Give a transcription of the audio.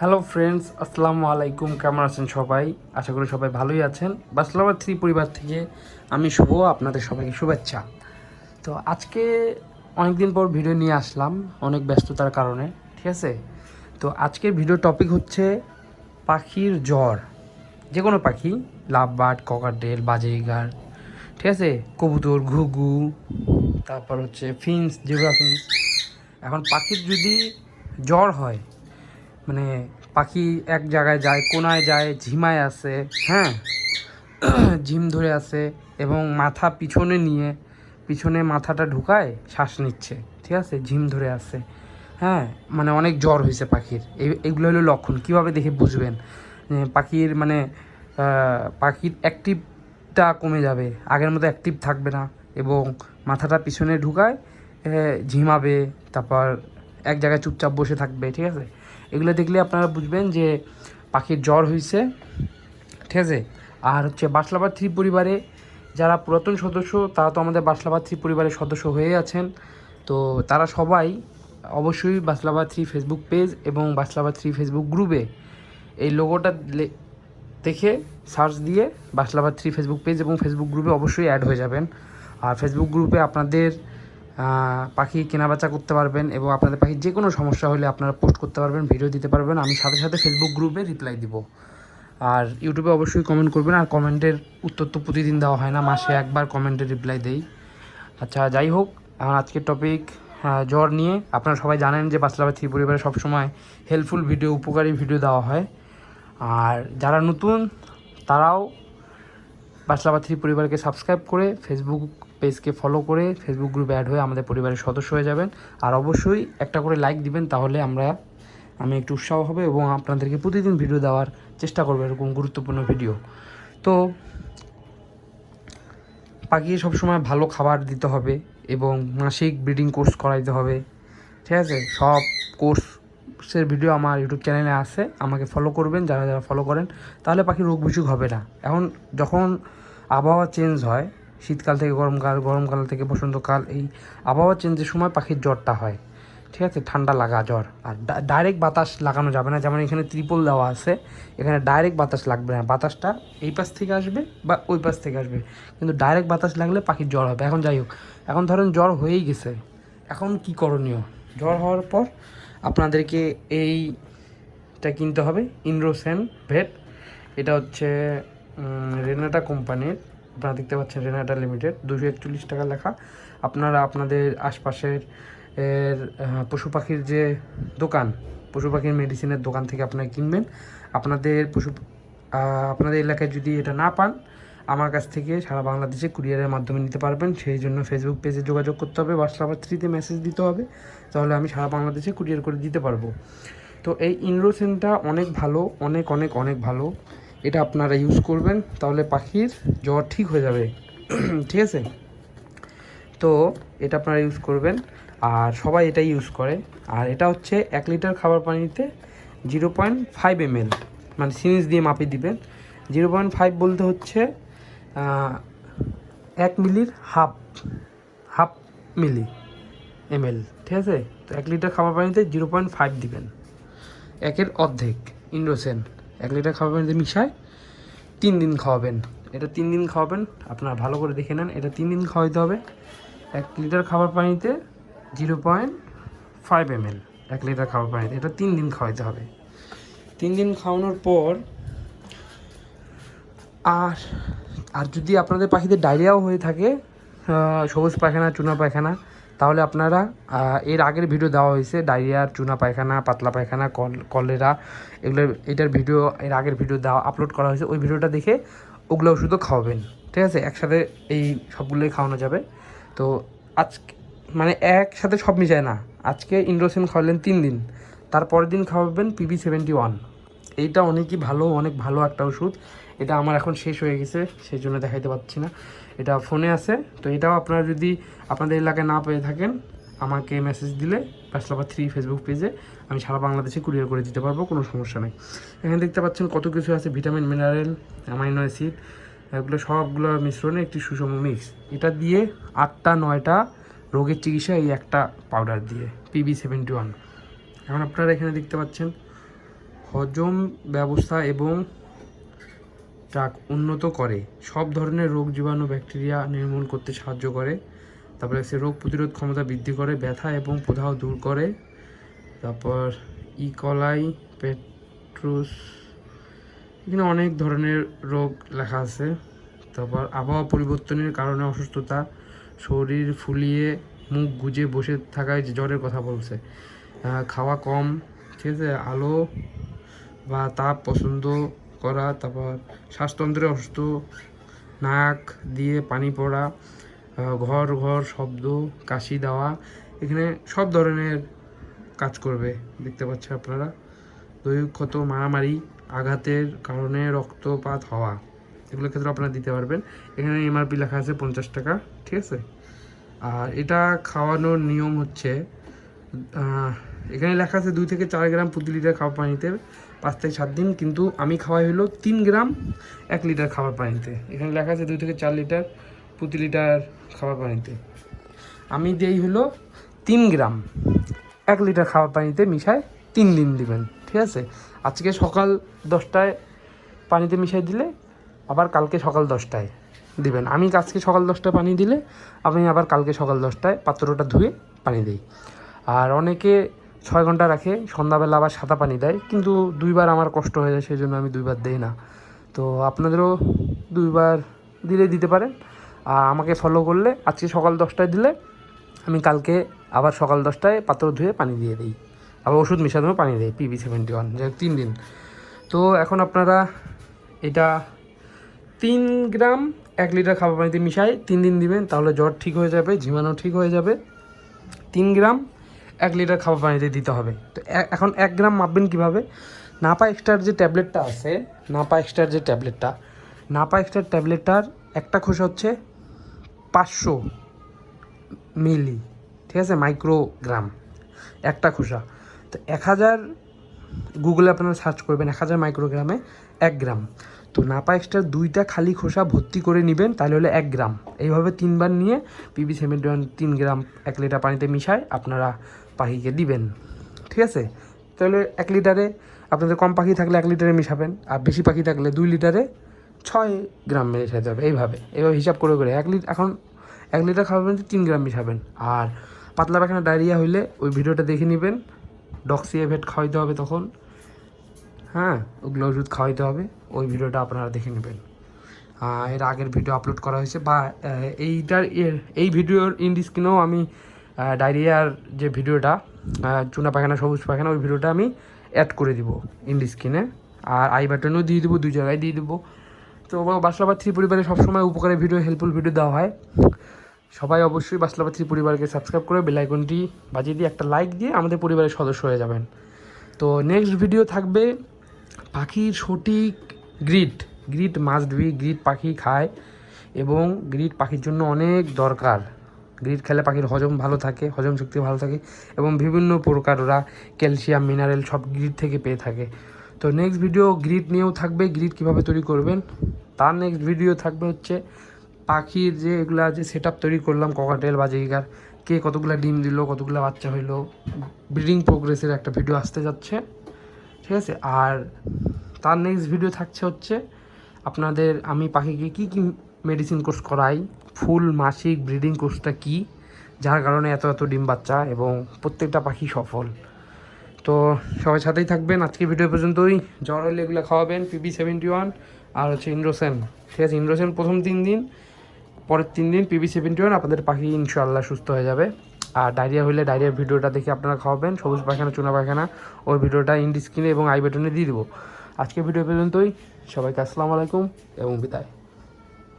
Hello friends আসসালামু আলাইকুম কেমন আছেন সবাই? আশা করি সবাই ভালোই আছেন। বাসলাবার থ্রি পরিবার থেকে আমি শুভ, আপনাদের সবাইকে শুভেচ্ছা। তো আজকে অনেক দিন পর ভিডিও নিয়ে আসলাম, অনেক ব্যস্ততার কারণে, ঠিক আছে? তো আজকের ভিডিও টপিক হচ্ছে পাখির জ্বর। যে কোনো পাখি লাভ বার্ড ককারডেল বাজেগার ঠিক আছে? কবুতর, ঘুঘু, তারপর হচ্ছে ফিন্স জেব্রা ফিন্স এখন পাখির যদি জ্বর হয় মানে পাখি এক জায়গায় যায়, কোনায় যায়, ঝিমায় আসে হ্যাঁ? ঝিম ধরে আসে এবং মাথা পিছনে নিয়ে, পিছনে মাথাটা ঢুকায়, শ্বাস নিচ্ছে, ঠিক আছে? ঝিম ধরে আসে হ্যাঁ? মানে অনেক জ্বর হয়েছে পাখির। এই- এগুলো হলো লক্ষণ। কীভাবে দেখে বুঝবেন? পাখির মানে পাখির অ্যাক্টিভটা কমে যাবে, আগের মতো অ্যাক্টিভ থাকবে না এবং মাথাটা পিছনে ঢুকায় ঝিমাবে, তারপর এক জায়গায় চুপচাপ বসে থাকবে, ঠিক আছে? এগুলো দেখলে আপনারা বুঝবেন যে পাখির জ্বর হয়েছে ঠিক আছে? আর হচ্ছে বাসলাবার থ্রি পরিবারে যারা পুরাতন সদস্য, তারা তো আমাদের বাসলাবার থ্রি পরিবারের সদস্য হয়ে আছেন। তো তারা সবাই অবশ্যই বাসলাবার থ্রি ফেসবুক পেজ এবং বাসলাবার থ্রি ফেসবুক গ্রুপে এই লোগোটা দেখে সার্চ দিয়ে বাসলাবার থ্রি ফেসবুক পেজ এবং ফেসবুক গ্রুপে অবশ্যই অ্যাড হয়ে যাবেন। আর ফেসবুক গ্রুপে আপনাদের পাখি কেনাবেচা করতে পারবেন এবং আপনাদের পাখির যে কোনো সমস্যা হলে আপনারা পোস্ট করতে পারবেন, ভিডিও দিতে পারবেন। আমি সাথে সাথে ফেসবুক গ্রুপে রিপ্লাই দিব। আর ইউটিউবে অবশ্যই কমেন্ট করবেন আর কমেন্টের উত্তর তো প্রতিদিন দেওয়া হয় না, মাসে একবার কমেন্টের রিপ্লাই দেই। আচ্ছা যাই হোক, এখন আজকের টপিক জ্বর নিয়ে। আপনারা সবাই জানেন যে বাসলাবা থ্রি পরিবারে সবসময় হেল্পফুল ভিডিও উপকারী ভিডিও দেওয়া হয়। আর যারা নতুন, তারাও বাসলাবা থ্রি পরিবারকে সাবস্ক্রাইব করে ফেসবুক পেজকে ফলো করে ফেসবুক গ্রুপে অ্যাড হয়ে আমাদের পরিবারের সদস্য হয়ে যাবেন। আর অবশ্যই একটা করে লাইক দিবেন, তাহলে আমরা, আমি একটু উৎসাহ হবে এবং আপনাদেরকে প্রতিদিন ভিডিও দেওয়ার চেষ্টা করব এরকম গুরুত্বপূর্ণ ভিডিও তো পাখি সবসময় ভালো খাবার দিতে হবে এবং মাসিক ব্রিডিং কোর্স করাইতে হবে। ঠিক আছে? সব কোর্সের ভিডিও আমার ইউটিউব চ্যানেলে আছে, আমাকে ফলো করবেন, যারা যারা ফলো করেন, তাহলে পাখির রোগ হবে না। এখন যখন আবহাওয়া চেঞ্জ হয় শীতকাল থেকে গরমকাল গরমকাল থেকে বসন্তকাল, এই আবহাওয়া চেঞ্জের সময় পাখির জ্বরটা হয়। ঠিক আছে? ঠান্ডা লাগা জ্বর। আর ডাইরেক্ট বাতাস লাগানো যাবে না। যেমন এখানে ত্রিপল দেওয়া আছে, এখানে ডাইরেক্ট বাতাস লাগবে না। বাতাসটা এই পাশ থেকে আসবে বা ওই পাশ থেকে আসবে। কিন্তু ডাইরেক্ট বাতাস লাগলে পাখির জ্বর হবে। এখন যাই হোক, এখন ধরেন জ্বর হয়েই গেছে। এখন কি করণীয়? জ্বর হওয়ার পর আপনাদেরকে এইটা কিনতে হবে। ইন্ড্রোসেন ভেট এটা হচ্ছে রেনাটা কোম্পানির আপনারা দেখতে পাচ্ছেন রেনাটা লিমিটেড দুশো একচল্লিশ টাকা লেখা। আপনারা আপনাদের আশপাশের এর পশু পাখির যে দোকান, পশু পাখির মেডিসিনের দোকান থেকে আপনারা কিনবেন। আপনাদের পশু আপনাদের এলাকায় যদি এটা না পান, আমার কাছ থেকে সারা বাংলাদেশে কুরিয়ারের মাধ্যমে নিতে পারবেন। সেই জন্য ফেসবুক পেজে যোগাযোগ করতে হবে হোয়াটসঅ্যাপ থ্রিতে মেসেজ দিতে হবে, তাহলে আমি সারা বাংলাদেশে কুরিয়ার করে দিতে পারব। তো এই ইনরোসেনটা অনেক ভালো, অনেক অনেক অনেক ভালো। এটা আপনারা ইউজ করবেন, তাহলে পাখির জ্বর ঠিক হয়ে যাবে। ঠিক আছে? তো এটা আপনারা ইউজ করবেন, আর সবাই এটাই ইউজ করে। আর এটা হচ্ছে এক লিটার খাবার পানিতে জিরো পয়েন্ট ফাইভ এম মানে সিরিজ দিয়ে মাপে দিবেন। জিরো পয়েন্ট ফাইভ বলতে হচ্ছে এক মিলির half half milli M L ঠিক আছে? তো এক লিটার খাবার পানিতে জিরো পয়েন্ট ফাইভ দিবেন। একের অর্ধেক ইন্ডোসেন এক লিটার খাবার পানিতে মিশায়, তিন দিন খাওয়াবেন। এটা তিন দিন খাওয়াবেন, আপনারা ভালো করে দেখে নেন। এটা তিন দিন খাওয়াইতে হবে। এক লিটার খাবার পানিতে zero point five M L এক লিটার খাবার পানিতে। এটা তিন দিন খাওয়াইতে হবে। তিন দিন খাওয়ানোর পর আর আর যদি আপনাদের পাখিদের ডায়রিয়াও হয়ে থাকে সবুজ পায়খানা, চুনা পায়খানা তাহলে আপনারা এর আগের ভিডিও দেওয়া হয়েছে ডায়রিয়ার চুনা পায়খানা, পাতলা পায়খানা, কল, কলেরা এগুলোর এটার ভিডিও এর আগের ভিডিও দেওয়া আপলোড করা হয়েছে, ওই ভিডিওটা দেখে ওগুলো ওষুধও খাওয়াবেন, ঠিক আছে? একসাথে এই সবগুলোই খাওয়ানো যাবে। তো আজকে মানে একসাথে সব মিশায় না, আজকে ইন্ডোসেন খাওয়ালেন তিন দিন, তারপরের দিন খাওয়াবেন পিবি সেভেন্টি ওয়ান এইটা অনেকই ভালো, অনেক ভালো একটা ওষুধ, এটা আমার এখন শেষ হয়ে গেছে, সেই জন্য দেখাইতে পাচ্ছি না। এটা ফোনে আছে, তো এটাও আপনারা যদি আপনাদের এলাকায় না পেয়ে থাকেন, আমাকে মেসেজ দিলে ব্যাচলাবার থ্রি ফেসবুক পেজে আমি সারা বাংলাদেশে কুরিয়ার করে দিতে পারব, কোনো সমস্যা নেই। এখানে দেখতে পাচ্ছেন কত কিছু আছে ভিটামিন মিনারেল অ্যামাইনো অ্যাসিড এগুলো সবগুলো মিশ্রণে একটি সুষম মিক্স এটা দিয়ে আটটা, নয়টা রোগের চিকিৎসা এই একটা পাউডার দিয়ে পিবি সেভেন্টি ওয়ান এখন আপনারা এখানে দেখতে পাচ্ছেন হজম ব্যবস্থা এবং ট্রাক উন্নত করে, সব ধরনের রোগ জীবাণু ব্যাকটেরিয়া নির্মূল করতে সাহায্য করে। তারপরে সে রোগ প্রতিরোধ ক্ষমতা বৃদ্ধি করে, ব্যথা এবং প্রদাহ দূর করে। তারপর ইকলাই পেট্রুস এখানে অনেক ধরনের রোগ লেখা আছে। তারপর আবহাওয়া পরিবর্তনের কারণে অসুস্থতা, শরীর ফুলিয়ে, মুখ গুজে বসে থাকায় জ্বরের কথা বলছে। খাওয়া কম, ঠিক আছে, আলো বা তাপ পছন্দ করা, তারপর শ্বাসতন্ত্রে অসুস্থ, নাক দিয়ে পানি পড়া ঘর ঘর শব্দ, কাশি দেওয়া, এখানে সব ধরনের কাজ করবে, দেখতে পাচ্ছেন আপনারা। দৈহিক ক্ষত মারামারি, আঘাতের কারণে রক্তপাত হওয়া, এগুলোর ক্ষেত্রে আপনারা দিতে পারবেন। এখানে এমআরপি লেখা আছে পঞ্চাশ টাকা, ঠিক আছে? আর এটা খাওয়ানোর নিয়ম হচ্ছে এখানে লেখা আছে দুই থেকে চার গ্রাম প্রতি লিটার খাওয়া পানিতে পাঁচ থেকে সাত দিন, কিন্তু আমি খাওয়াই হলো তিন গ্রাম এক লিটার খাবার পানিতে। এখানে লেখা আছে দুই থেকে চার লিটার প্রতি লিটার খাবার পানিতে। আমি দেই হলো তিন গ্রাম এক লিটার খাবার পানিতে মিশায় তিন দিন দিবেন, ঠিক আছে? আজকে সকাল দশটায় পানিতে মিশাই দিলে, আবার কালকে সকাল দশটায় দিবেন। আমি আজকে সকাল দশটায় পানি দিলে, আমি আবার কালকে সকাল দশটায় পাত্রটা ধুয়ে পানি দিই। আর অনেকে ছয় ঘণ্টা রাখে, সন্ধ্যাবেলা আবার সাদা পানি দেয়, কিন্তু দুইবার আমার কষ্ট হয়ে যায় সেই জন্য আমি দুইবার দেই না। তো আপনাদেরও দুইবার দিলে দিতে পারেন, আর আমাকে ফলো করলে, আজকে সকাল দশটায় দিলে, আমি কালকে আবার সকাল দশটায় পাত্র ধুয়ে পানি দিয়ে দিই, আবার ওষুধ মিশানো পানি দিই পিবি সেভেন্টি ওয়ান যে তিন দিন। তো এখন আপনারা এটা তিন গ্রাম এক লিটার খাবার পানিতে মিশাই, তিন দিন দিবেন, তাহলে জ্বর ঠিক হয়ে যাবে, ঝিমানো ঠিক হয়ে যাবে। তিন গ্রাম এক লিটার খাবার পানিতে দিতে হবে। তো এখন এক গ্রাম মাপবেন কীভাবে? নাপা এক্সট্রার যে ট্যাবলেটটা আছে, নাপা এক্সট্রার যে ট্যাবলেটটা, নাপা এক্সট্রার ট্যাবলেটটার একটা খোসা হচ্ছে পাঁচশো মিলি, ঠিক আছে? মাইক্রোগ্রাম। একটা খোসা। তো এক হাজার, গুগলে আপনারা সার্চ করবেন, এক হাজার মাইক্রোগ্রামে এক গ্রাম। তো নাপা এক্সট্রা দুইটা খালি খোসা ভর্তি করে নেবেন, তাহলে হলো এক গ্রাম। এইভাবে তিনবার নিয়ে পিবি সেভেন্টি ওয়ান তিন গ্রাম এক লিটার পানিতে মিশায় আপনারা পাখিকে দিবেন, ঠিক আছে? তাহলে এক লিটারে আপনাদের কম পাখি থাকলে এক লিটারে মিশাবেন, আর বেশি পাখি থাকলে দুই লিটারে ছয় গ্রাম মেশাতে হবে, এইভাবে। এইভাবে হিসাব করে করে এক লিটার এখন এক লিটার পানিতে তিন গ্রাম মিশাবেন। আর পাতলা পায়খানা ডায়রিয়া হইলে ওই ভিডিওটা দেখে নেবেন, ডক্সিএভেট খাওয়াইতে হবে তখন হ্যাঁ? ওগুলো ওষুধ খাওয়াইতে হবে, ওই ভিডিওটা আপনারা দেখে নেবেন। এর আগের ভিডিও আপলোড করা হয়েছে, বা এইটার এই ভিডিওর ইন্ড স্ক্রিনেও আমি ডায়রিয়ার যে ভিডিওটা চুনা পায়খানা, সবুজ পায়খানা, ওই ভিডিওটা আমি অ্যাড করে দিব ইন্ড স্ক্রিনে আর আই বাটনও দিয়ে দেবো, দুই জায়গায় দিয়ে দেবো। তো বাসলাবাদ থ্রি পরিবারে সবসময় উপকারী ভিডিও হেল্পফুল ভিডিও দেওয়া হয়। সবাই অবশ্যই বাসলাবাদ থ্রি পরিবারকে সাবস্ক্রাইব করে বেলাইকনটি বাজিয়ে দিয়ে একটা লাইক দিয়ে আমাদের পরিবারের সদস্য হয়ে যাবেন। তো নেক্সট ভিডিও থাকবে পাখির সঠিক grid grid must be grid পাখি খায় এবং গ্রিড পাখির জন্য অনেক দরকার। গ্রিড খেলে পাখির হজম ভালো থাকে, হজম শক্তি ভালো থাকে এবং বিভিন্ন প্রকার ওরা ক্যালসিয়াম, মিনারেল সব গ্রিড থেকে পেয়ে থাকে। তো নেক্সট ভিডিও গ্রিড নিয়েও থাকবে, গ্রিড কীভাবে তৈরি করবেন? তার নেক্সট ভিডিও থাকবে হচ্ছে পাখির যে এগুলা যে সেট তৈরি করলাম ককাটেল বা জিগার কে কতগুলা ডিম দিল, কতগুলা বাচ্চা হইল ব্রিডিং প্রোগ্রেসের একটা ভিডিও আসতে যাচ্ছে, ঠিক আছে? আর তার নেক্সট ভিডিও থাকছে হচ্ছে আপনাদের আমি পাখিকে কি কি মেডিসিন কোর্স করাই ফুল মাসিক ব্রিডিং কোর্সটা কি? যার কারণে এত এত ডিম বাচ্চা এবং প্রত্যেকটা পাখি সফল। তো সবাই সাথেই থাকবেন। আজকে ভিডিও পর্যন্তই। জ্বর হলে এগুলো খাওয়াবেন পিবি সেভেন্টি ওয়ান আর হচ্ছে ইন্ড্রোসেন ঠিক আছে ইন্ড্রোসেন প্রথম তিন দিন, পরের তিন দিন পিবি সেভেন্টি ওয়ান আপনাদের পাখি ইনশাআল্লাহ সুস্থ হয়ে যাবে। আর ডায়রিয়া হলে ডায়রিয়ার ভিডিওটা দেখে আপনারা খাওয়াবেন। সবুজ পায়খানা, চুনা পায়খানা, ওই ভিডিওটা ইন্ডি স্ক্রিনে এবং আই বাটনে দিয়ে দেবো। আজকে ভিডিও পর্যন্তই। সবাইকে আসসালামু আলাইকুম এবং বিদায়।